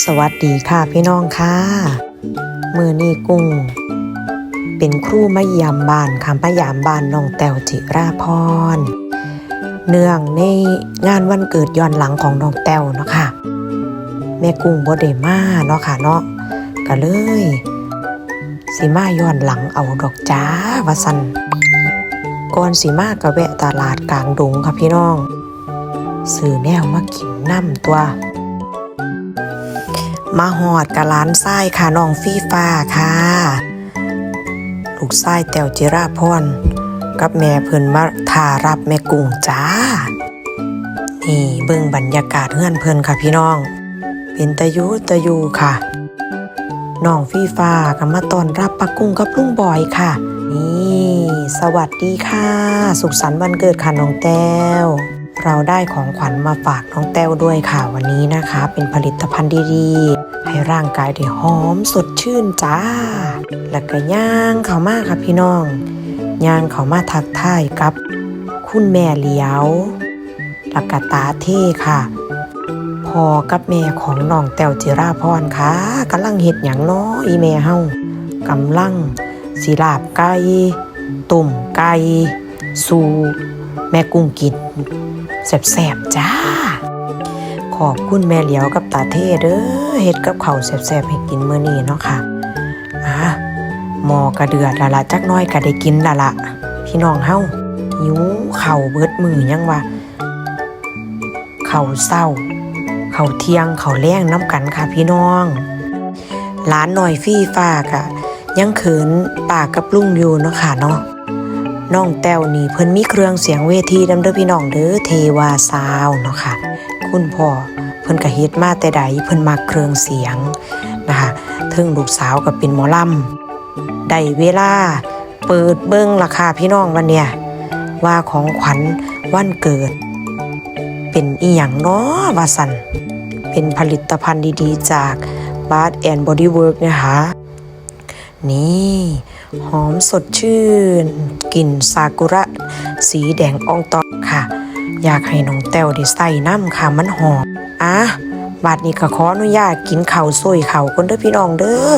สวัสดีค่ะพี่น้องค่ะมือนี่กุ้ง เป็นครูมะยามบานคำพยามบานน้องแต้วจิราพร เนื่องในงานวันเกิดย้อนหลังของน้องแต้วเนาะค่ะ แม่กุ้งบ่ได้มาเนาะค่ะเนาะก็เลย สิมาย้อนหลังเอาดอกจ้าวาสันก่อนสิมาก็แวะตลาดกลางดงค่ะพี่น้องซื้อแนวมากินน้ำตัว มาหอดกับร้านไส้ค่ะน้องฟีฟ้าค่ะ ลูกไส้แต้วจิราพรกับแม่เพิ่นมาทารับแม่กุ้งจ้า นี่เบิ่งบรรยากาศเฮือนเพิ่นค่ะพี่น้อง เป็นตะยุตะยูค่ะน้องฟีฟ้าก็มาตอนรับปักกุ้งกับลุงบอยค่ะ นี่ สวัสดีค่ะ สุขสันต์วันเกิดค่ะน้องแต้ว เราได้ของขวัญมาฝากน้องแต้วด้วยค่ะวันนี้นะคะ เป็นผลิตภัณฑ์ดีๆ ให้ร่างกายได้หอมสดชื่นจ้า แล้วก็ย่างเขามาค่ะพี่น้องย่างเขามาทักทายกับ คุณแม่เลี้ยวแล้วก็ตาเท่ค่ะพอกับแม่ของน้องแต้วจิราพรค่ะกำลังเฮ็ดหยังน้ออีแม่เฮากำลังสิลาบไก่ตุ่มไก่สู่ แม่กุ้งกินแสบๆจ้า ขอบคุณแม่เหลียวกับตาเทเด้อเฮ็ดกับเขาแสบๆให้กินเมื้อนี้เนาะค่ะอะหมอกระเดือดละละจักน้อยก็ได้กินละละพี่น้องเฮาหิวเข่าเบิดมือยังวะเข่าเศร้า เข่าเที่ยงเข่าแรงน้ำกันค่ะพี่น้องร้านหน่อยฟี่ฟ้ากะยังเขินปากกับลุงอยู่เนาะค่ะเนาะ น้องแต้วนี่เพิ่นมีเครื่องเสียงเวทีนำเด้อพี่น้องเด้อเทวาซาวเนาะค่ะ คุณพ่อเพิ่นก็เฮ็ดมาแต่ใดเพิ่นมักเครื่องเสียงนะคะถึงลูกสาวก็เป็นหมอลำได้เวลาเปิดเบิ่งราคาพี่น้องวันเนี่ยว่าของขวัญวันเกิด เป็นอีหยังเนาะว่าสันเป็นผลิตภัณฑ์ดีๆ จาก Bath and Body Work นะคะ นี่ หอมสดชื่นกลิ่นซากุระ สีแดงอ่องตอค่ะ อยากให้น้องแต้วได้ใส่น้ำค่ะมันหอมอะบาดนี้ก็ขออนุญาตกินข้าวซอยข้าวคนเด้อพี่น้องเด้อ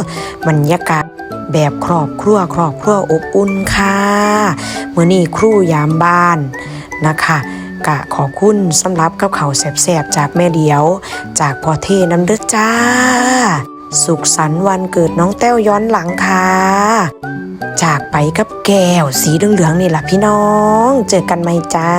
บรรยากาศแบบครอบครัวครอบครัวอบอุ่นค่ะเมื้อนี้ครู่ยามบ้านนะคะกะขอบคุณสำหรับกับข้าวแซ่บๆจากแม่เดียว จากพอเทน้ำเด้อจ้า สุขสันต์วันเกิดน้องแต้วย้อนหลังค่ะจากไปกับแก้วสีเหลืองๆนี่แหละพี่น้อง เจอกันไหมจ้า